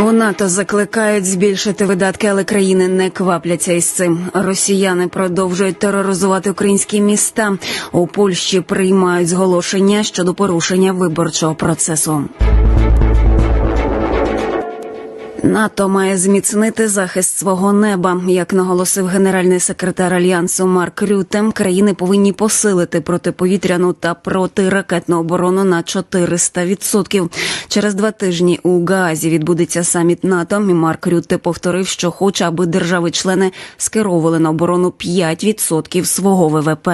У НАТО закликають збільшити видатки, але країни не квапляться із цим. Росіяни продовжують тероризувати українські міста. У Польщі приймають зголошення щодо порушення виборчого процесу. НАТО має зміцнити захист свого неба. Як наголосив генеральний секретар альянсу Марк Рюте, країни повинні посилити протиповітряну та протиракетну оборону на 400%. Через два тижні у Гаазі відбудеться саміт НАТО. І Марк Рюте повторив, що хоче, аби держави-члени скеровували на оборону 5% свого ВВП.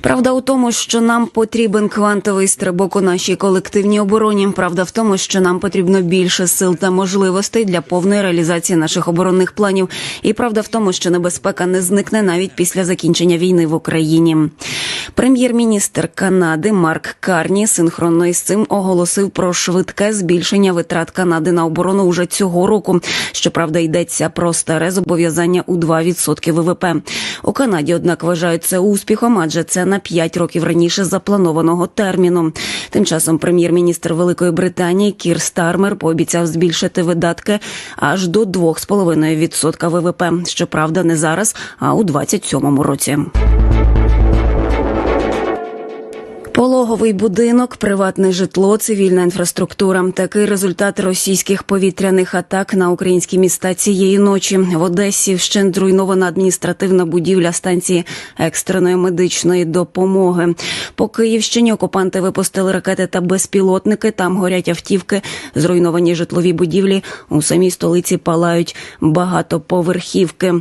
Правда у тому, що нам потрібен квантовий стрибок у нашій колективній обороні. Правда в тому, що нам потрібно більше сил та можливостей для повної реалізації наших оборонних планів. І правда в тому, що небезпека не зникне навіть після закінчення війни в Україні. Прем'єр-міністр Канади Марк Карні синхронно із цим оголосив про швидке збільшення витрат Канади на оборону уже цього року. Щоправда, йдеться про старе зобов'язання у 2% ВВП. У Канаді, однак, вважають це успіхом, адже це на 5 років раніше запланованого терміну. Тим часом прем'єр-міністр Великої Британії Кір Стармер пообіцяв збільшити видатки аж до 2,5% ВВП. Щоправда, не зараз, а у 27-му році. Пологовий будинок, приватне житло, цивільна інфраструктура. Такий результат російських повітряних атак на українські міста цієї ночі. В Одесі вщент зруйнована адміністративна будівля станції екстреної медичної допомоги. По Київщині окупанти випустили ракети та безпілотники. Там горять автівки, зруйновані житлові будівлі. У самій столиці палають багатоповерхівки.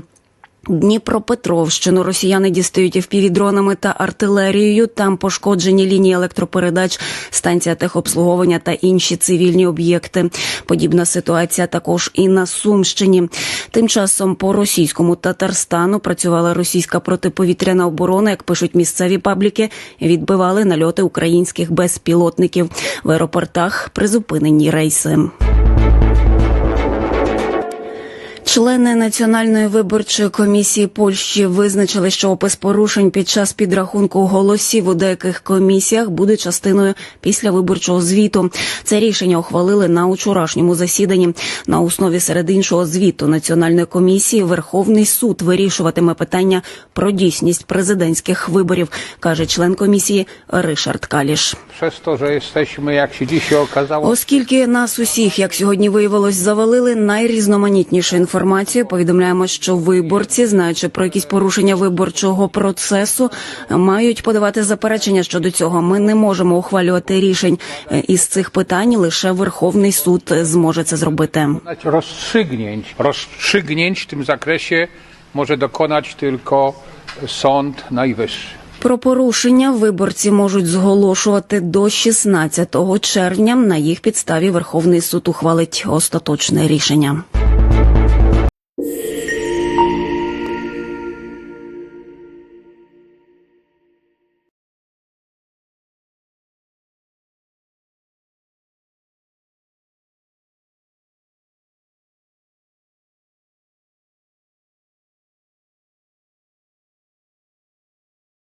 Дніпропетровщину росіяни дістають впівдронами та артилерією. Там пошкоджені лінії електропередач, станція техобслуговування та інші цивільні об'єкти. Подібна ситуація також і на Сумщині. Тим часом по російському Татарстану працювала російська протиповітряна оборона. Як пишуть місцеві пабліки, відбивали нальоти українських безпілотників в аеропортах. Призупинені рейси. Члени національної виборчої комісії Польщі визначили, що опис порушень під час підрахунку голосів у деяких комісіях буде частиною після виборчого звіту. Це рішення ухвалили на учорашньому засіданні. На основі серед іншого звіту національної комісії Верховний суд вирішуватиме питання про дійсність президентських виборів, каже член комісії Ришард Каліш. Оскільки нас усіх, як сьогодні виявилось, завалили найрізноманітнішу інформацію, повідомляємо, що виборці, знаючи про якісь порушення виборчого процесу, мають подавати заперечення щодо цього. Ми не можемо ухвалювати рішень е, із цих питань. Лише Верховний суд зможе це зробити. dokonać rozstrzygnięć. Rozstrzygnięć w tym zakresie może dokonać tylko Sąd Про порушення виборці можуть зголошувати до 16 червня. На їх підставі Верховний суд ухвалить остаточне рішення.